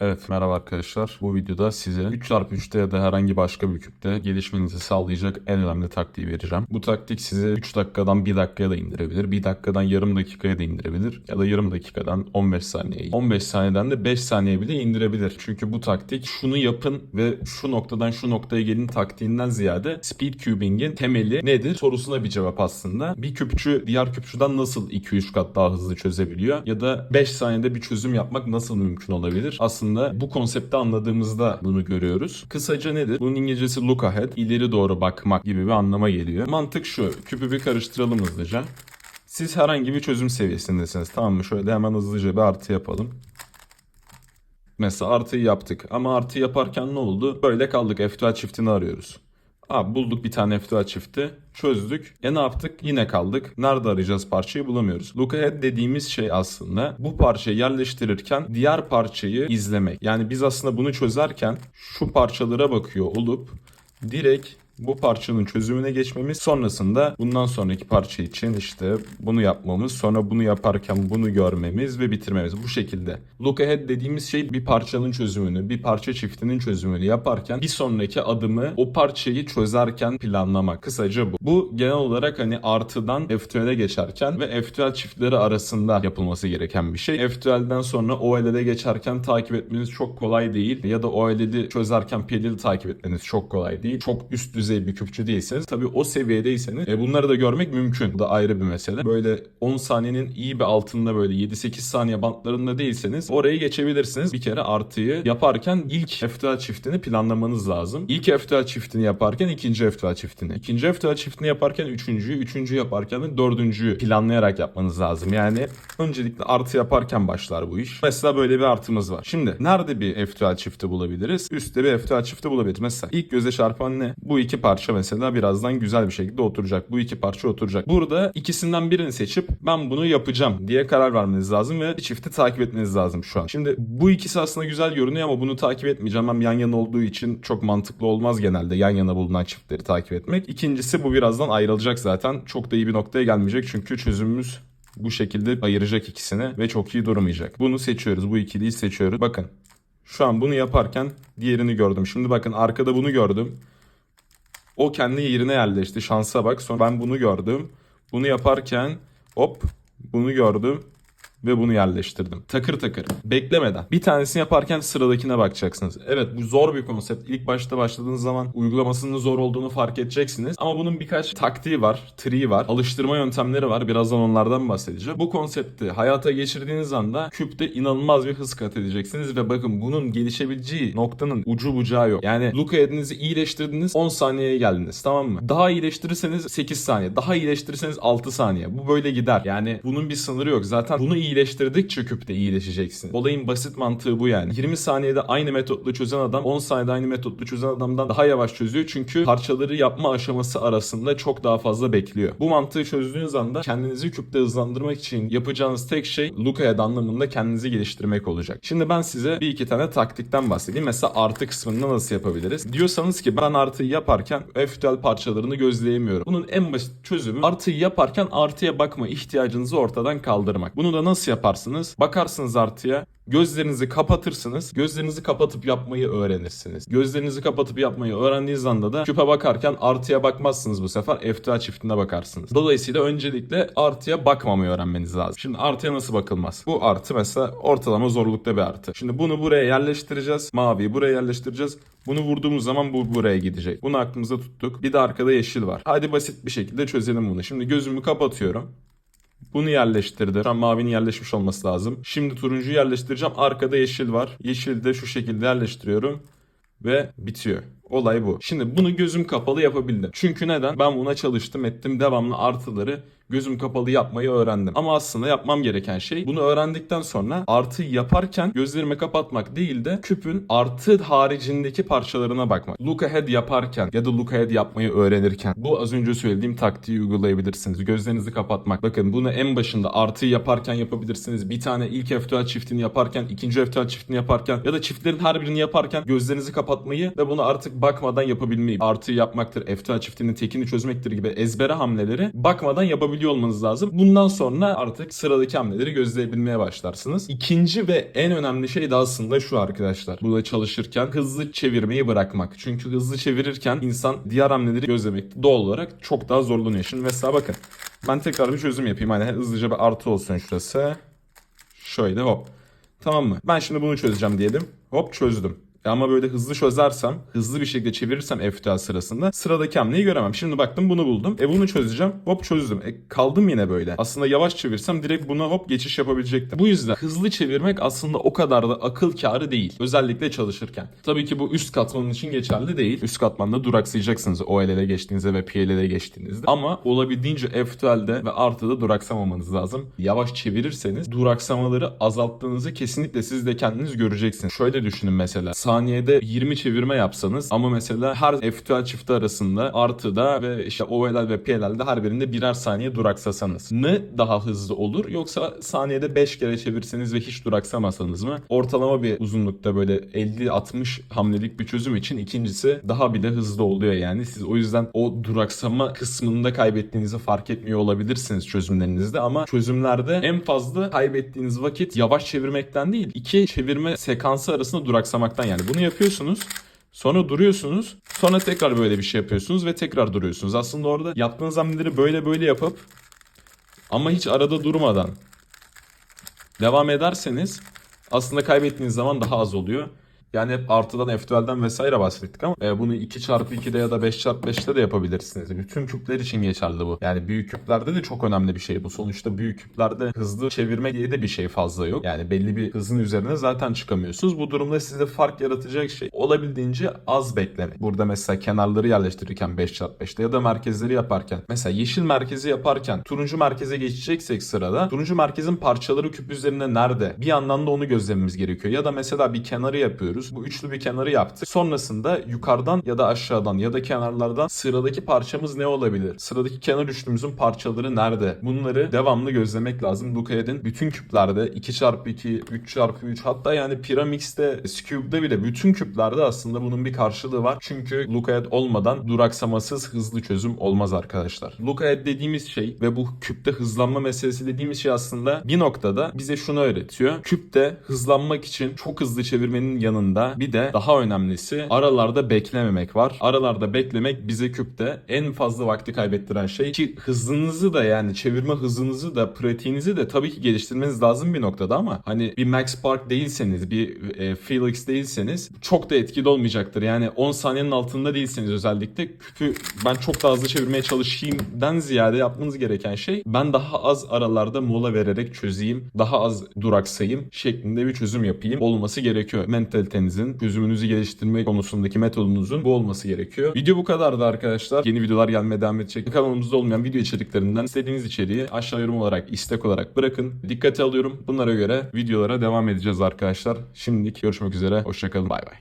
Evet merhaba arkadaşlar. Bu videoda size 3x3'te ya da herhangi başka bir küpte gelişmenizi sağlayacak en önemli taktiği vereceğim. Bu taktik size 3 dakikadan 1 dakikaya da indirebilir. 1 dakikadan yarım dakikaya da indirebilir. Ya da yarım dakikadan 15 saniyeye. 15 saniyeden de 5 saniye bile indirebilir. Çünkü bu taktik şunu yapın ve şu noktadan şu noktaya gelin taktiğinden ziyade speed cubing'in temeli nedir sorusuna bir cevap aslında. Bir küpçü diğer küpçüden nasıl 2-3 kat daha hızlı çözebiliyor ya da 5 saniyede bir çözüm yapmak nasıl mümkün olabilir? Aslında bu konsepti anladığımızda bunu görüyoruz. Kısaca nedir? Bunun İngilizcesi look ahead, ileri doğru bakmak gibi bir anlama geliyor. Mantık şu, küpü bir karıştıralım hızlıca. Siz herhangi bir çözüm seviyesindesiniz tamam mı? Şöyle hemen hızlıca bir artı yapalım. Mesela artıyı yaptık ama artı yaparken ne oldu? Böyle kaldık F12 çiftini arıyoruz. Abi bulduk bir tane F12 çifti. Çözdük. E ne yaptık? Yine kaldık. Nerede arayacağız parçayı bulamıyoruz. Look ahead dediğimiz şey aslında bu parçayı yerleştirirken diğer parçayı izlemek. Yani biz aslında bunu çözerken şu parçalara bakıyor olup direkt bu parçanın çözümüne geçmemiz sonrasında bundan sonraki parça için işte bunu yapmamız sonra bunu yaparken bunu görmemiz ve bitirmemiz bu şekilde. Look ahead dediğimiz şey bir parçanın çözümünü bir parça çiftinin çözümünü yaparken bir sonraki adımı o parçayı çözerken planlamak. Kısaca bu. Bu genel olarak hani artıdan F12'e geçerken ve F12 çiftleri arasında yapılması gereken bir şey. F12'den sonra OLED'e geçerken takip etmeniz çok kolay değil ya da OLED'i çözerken PLL'i takip etmeniz çok kolay değil. Çok üst düzey bir küpçü değilseniz tabii o seviyedeyseniz e, bunları da görmek mümkün. Bu da ayrı bir mesele. Böyle 10 saniyenin iyi bir altında böyle 7-8 saniye bantlarında değilseniz orayı geçebilirsiniz. Bir kere artıyı yaparken ilk F12 çiftini planlamanız lazım. İlk F12 çiftini yaparken ikinci F12 çiftini. İkinci F12 çiftini yaparken üçüncüyü, üçüncü yaparken de dördüncüyü planlayarak yapmanız lazım. Yani öncelikle artı yaparken başlar bu iş. Mesela böyle bir artımız var. Şimdi nerede bir F12 çifti bulabiliriz? Üstte bir F12 çifti bulabiliriz. Mesela ilk göze çarpan ne? Bu iki parça mesela birazdan güzel bir şekilde oturacak. Bu iki parça oturacak. Burada ikisinden birini seçip ben bunu yapacağım diye karar vermeniz lazım ve çifti takip etmeniz lazım şu an. Şimdi bu ikisi aslında güzel görünüyor ama bunu takip etmeyeceğim. Hem yan yana olduğu için çok mantıklı olmaz genelde yan yana bulunan çiftleri takip etmek. İkincisi bu birazdan ayrılacak zaten. Çok da iyi bir noktaya gelmeyecek çünkü çözümümüz bu şekilde ayıracak ikisini ve çok iyi durmayacak. Bunu seçiyoruz. Bu ikiliyi seçiyoruz. Bakın şu an bunu yaparken diğerini gördüm. Şimdi bakın arkada bunu gördüm. O kendi yerine yerleşti. Şansa bak. Sonra ben bunu gördüm. Bunu yaparken hop bunu gördüm ve bunu yerleştirdim. Takır takır. Beklemeden. Bir tanesini yaparken sıradakine bakacaksınız. Evet bu zor bir konsept. İlk başta başladığınız zaman uygulamasının zor olduğunu fark edeceksiniz. Ama bunun birkaç taktiği var, triği var, alıştırma yöntemleri var. Birazdan onlardan bahsedeceğim. Bu konsepti hayata geçirdiğiniz anda küpte inanılmaz bir hız kat edeceksiniz ve bakın bunun gelişebileceği noktanın ucu bucağı yok. Yani look ahead'inizi iyileştirdiniz 10 saniyeye geldiniz tamam mı? Daha iyileştirirseniz 8 saniye. Daha iyileştirirseniz 6 saniye. Bu böyle gider. Yani bunun bir sınırı yok. Zaten bunu iyileştirdikçe küpte iyileşeceksin. Olayın basit mantığı bu yani. 20 saniyede aynı metotla çözen adam 10 saniyede aynı metotla çözen adamdan daha yavaş çözüyor. Çünkü parçaları yapma aşaması arasında çok daha fazla bekliyor. Bu mantığı çözdüğünüz anda kendinizi küpte hızlandırmak için yapacağınız tek şey look ahead anlamında kendinizi geliştirmek olacak. Şimdi ben size bir iki tane taktikten bahsedeyim. Mesela artı kısmında nasıl yapabiliriz? Diyorsanız ki ben artıyı yaparken F12 parçalarını gözleyemiyorum. Bunun en basit çözümü artıyı yaparken artıya bakma ihtiyacınızı ortadan kaldırmak. Bunu da nasıl yaparsınız? Bakarsınız artıya Gözlerinizi kapatırsınız. Gözlerinizi kapatıp yapmayı öğrenirsiniz. Gözlerinizi kapatıp yapmayı öğrendiğiniz anda da küpe bakarken artıya bakmazsınız bu sefer. F2 çiftine bakarsınız. Dolayısıyla öncelikle artıya bakmamayı öğrenmeniz lazım. Şimdi artıya nasıl bakılmaz? Bu artı mesela ortalama zorlukta bir artı. Şimdi bunu buraya yerleştireceğiz. Maviyi buraya yerleştireceğiz. Bunu vurduğumuz zaman bu buraya gidecek. Bunu aklımıza tuttuk. Bir de arkada yeşil var. Hadi basit bir şekilde çözelim bunu. Şimdi gözümü kapatıyorum. Bunu yerleştirdi. Şu an mavinin yerleşmiş olması lazım. Şimdi turuncuyu yerleştireceğim. Arkada yeşil var. Yeşil de şu şekilde yerleştiriyorum. Ve bitiyor. Olay bu. Şimdi bunu gözüm kapalı yapabildim. Çünkü neden? Ben buna çalıştım ettim. Devamlı artıları gözüm kapalı yapmayı öğrendim. Ama aslında yapmam gereken şey bunu öğrendikten sonra artı yaparken gözlerimi kapatmak değil de küpün artı haricindeki parçalarına bakmak. Look ahead yaparken ya da look ahead yapmayı öğrenirken bu az önce söylediğim taktiği uygulayabilirsiniz. Gözlerinizi kapatmak. Bakın bunu en başında artı yaparken yapabilirsiniz. Bir tane ilk F12 çiftini yaparken, ikinci F12 çiftini yaparken ya da çiftlerin her birini yaparken gözlerinizi kapatmayı ve bunu artık bakmadan yapabilmeyi. Artı yapmaktır, F12 çiftinin tekini çözmektir gibi ezbere hamleleri bakmadan yapabilirsiniz yapabiliyor olmanız lazım. Bundan sonra artık sıradaki hamleleri gözleyebilmeye başlarsınız. İkinci ve en önemli şey de aslında şu arkadaşlar. Burada çalışırken hızlı çevirmeyi bırakmak. Çünkü hızlı çevirirken insan diğer hamleleri gözlemekte doğal olarak çok daha zorlanıyor. Şimdi mesela bakın ben tekrar bir çözüm yapayım. Hani hızlıca bir artı olsun şurası. Şöyle hop. Tamam mı? Ben şimdi bunu çözeceğim diyelim. Hop çözdüm. E Ama böyle hızlı çözersem, hızlı bir şekilde çevirirsem FTA sırasında sıradaki hamleyi göremem. Şimdi baktım bunu buldum. E bunu çözeceğim. Hop çözdüm. E kaldım yine böyle. Aslında yavaş çevirsem direkt buna hop geçiş yapabilecektim. Bu yüzden hızlı çevirmek aslında o kadar da akıl kârı değil. Özellikle çalışırken. Tabii ki bu üst katmanın için geçerli değil. Üst katmanda duraksayacaksınız OLL'e geçtiğinizde ve PLL'e geçtiğinizde. Ama olabildiğince F12'de ve artıda duraksamamanız lazım. Yavaş çevirirseniz duraksamaları azalttığınızı kesinlikle siz de kendiniz göreceksiniz. Şöyle düşünün mesela. Saniyede 20 çevirme yapsanız ama mesela her F12 çifti arasında artıda ve işte OLL ve PLL'de her birinde birer saniye duraksasanız mı daha hızlı olur yoksa saniyede 5 kere çevirseniz ve hiç duraksamasanız mı? Ortalama bir uzunlukta böyle 50-60 hamlelik bir çözüm için ikincisi daha bile hızlı oluyor yani. Siz o yüzden o duraksama kısmında kaybettiğinizi fark etmiyor olabilirsiniz çözümlerinizde ama çözümlerde en fazla kaybettiğiniz vakit yavaş çevirmekten değil iki çevirme sekansı arasında duraksamaktan yani bunu yapıyorsunuz. Sonra duruyorsunuz. Sonra tekrar böyle bir şey yapıyorsunuz ve tekrar duruyorsunuz. Aslında orada yaptığınız hamleleri böyle böyle yapıp ama hiç arada durmadan devam ederseniz aslında kaybettiğiniz zaman daha az oluyor. Yani hep artıdan F12'den vesaire bahsettik ama e, bunu 2 çarpı 2'de ya da 5 çarpı 5'te de yapabilirsiniz. Bütün küpler için geçerli bu. Yani büyük küplerde de çok önemli bir şey bu. Sonuçta büyük küplerde hızlı çevirme diye de bir şey fazla yok. Yani belli bir hızın üzerine zaten çıkamıyorsunuz. Bu durumda size fark yaratacak şey olabildiğince az beklemek. Burada mesela kenarları yerleştirirken 5 çarpı 5'te ya da merkezleri yaparken mesela yeşil merkezi yaparken turuncu merkeze geçeceksek sırada turuncu merkezin parçaları küp üzerinde nerede? Bir yandan da onu gözlememiz gerekiyor. Ya da mesela bir kenarı yapıyoruz. Bu üçlü bir kenarı yaptık. Sonrasında yukarıdan ya da aşağıdan ya da kenarlardan sıradaki parçamız ne olabilir? Sıradaki kenar üçlümüzün parçaları nerede? Bunları devamlı gözlemek lazım. Lucaid'in bütün küplerde 2x2, 3x3 hatta yani Pyramix'te, Scube'de bile bütün küplerde aslında bunun bir karşılığı var. Çünkü Lucaid olmadan duraksamasız hızlı çözüm olmaz arkadaşlar. Lucaid dediğimiz şey ve bu küpte hızlanma meselesi dediğimiz şey aslında bir noktada bize şunu öğretiyor. Küpte hızlanmak için çok hızlı çevirmenin yanında bir de daha önemlisi aralarda beklememek var. Aralarda beklemek bize küpte en fazla vakti kaybettiren şey ki hızınızı da yani çevirme hızınızı da pratiğinizi de tabii ki geliştirmeniz lazım bir noktada ama hani bir Max Park değilseniz bir e, Felix değilseniz çok da etkili olmayacaktır. Yani 10 saniyenin altında değilseniz özellikle küpü ben çok daha hızlı çevirmeye çalışayımdan ziyade yapmanız gereken şey ben daha az aralarda mola vererek çözeyim, daha az duraksayım şeklinde bir çözüm yapayım olması gerekiyor. Mentalitenizin, çözümünüzü geliştirme konusundaki metodunuzun bu olması gerekiyor. Video bu kadardı arkadaşlar. Yeni videolar gelmeye devam edecek. Kanalımızda olmayan video içeriklerinden istediğiniz içeriği aşağı yorum olarak istek olarak bırakın. Dikkate alıyorum. Bunlara göre videolara devam edeceğiz arkadaşlar. Şimdilik görüşmek üzere. Hoşçakalın. Bay bay.